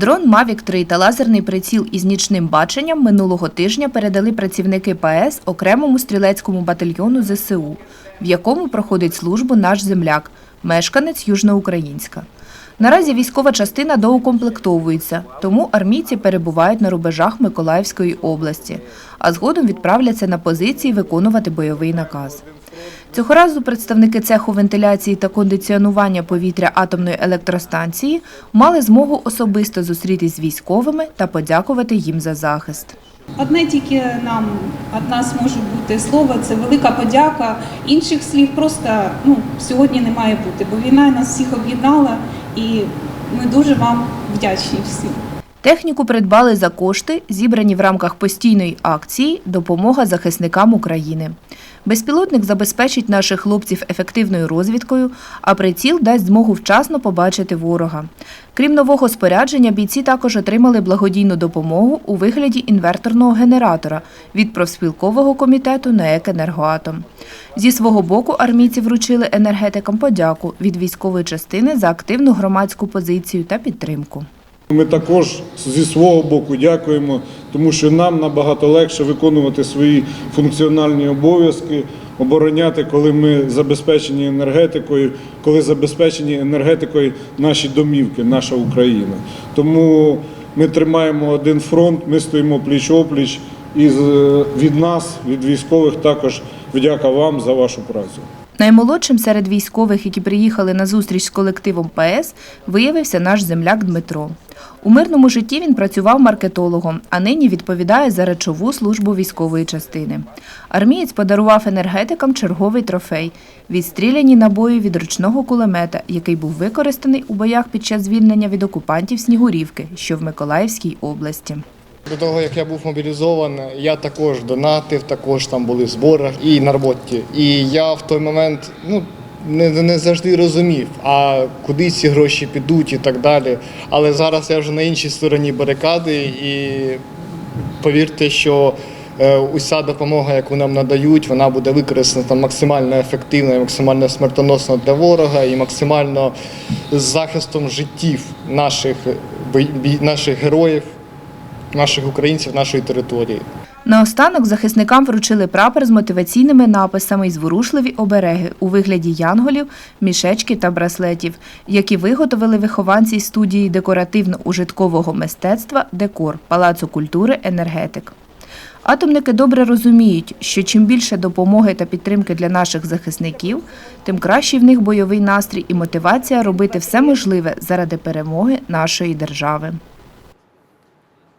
Дрон Mavic 3 та лазерний приціл із нічним баченням минулого тижня передали працівники ПАЕС окремому стрілецькому батальйону ЗСУ, в якому проходить службу наш земляк, мешканець Южноукраїнська. Наразі військова частина доукомплектовується, тому армійці перебувають на рубежах Миколаївської області, а згодом відправляться на позиції виконувати бойовий наказ. Цього разу представники цеху вентиляції та кондиціонування повітря атомної електростанції мали змогу особисто зустрітись з військовими та подякувати їм за захист. Одне тільки нам від нас може бути слово, це велика подяка. Інших слів просто ну, сьогодні не має бути, бо війна нас всіх об'єднала і ми дуже вам вдячні всім. Техніку придбали за кошти, зібрані в рамках постійної акції Допомога захисникам України. Безпілотник забезпечить наших хлопців ефективною розвідкою, а приціл дасть змогу вчасно побачити ворога. Крім нового спорядження, бійці також отримали благодійну допомогу у вигляді інверторного генератора від профспілкового комітету НАЕК «Енергоатом». Зі свого боку армійці вручили енергетикам подяку від військової частини за активну громадську позицію та підтримку. Ми також зі свого боку дякуємо, тому що нам набагато легше виконувати свої функціональні обов'язки, обороняти, коли ми забезпечені енергетикою, коли забезпечені енергетикою наші домівки, наша Україна. Тому ми тримаємо один фронт, ми стоїмо пліч-опліч, і з- від нас, від військових, також вдяка вам за вашу працю. Наймолодшим серед військових, які приїхали на зустріч з колективом ПАЕС, виявився наш земляк Дмитро. У мирному житті він працював маркетологом, а нині відповідає за речову службу військової частини. Армієць подарував енергетикам черговий трофей відстріляні набої від ручного кулемета, який був використаний у боях під час звільнення від окупантів Снігурівки, що в Миколаївській області. До того, як я був мобілізований, я також донатив, також там були в зборах і на роботі. І я в той момент ну, не, не завжди розумів, а куди ці гроші підуть і так далі. Але зараз я вже на іншій стороні барикади, і повірте, що е, уся допомога, яку нам надають, вона буде використана максимально ефективно максимально смертоносно для ворога, і максимально з захистом життів наших, наших героїв наших українців, нашої території. Наостанок захисникам вручили прапор з мотиваційними написами і зворушливі обереги у вигляді янголів, мішечки та браслетів, які виготовили вихованці студії декоративно-ужиткового мистецтва Декор Палацу культури Енергетик. Атомники добре розуміють, що чим більше допомоги та підтримки для наших захисників, тим кращий в них бойовий настрій і мотивація робити все можливе заради перемоги нашої держави.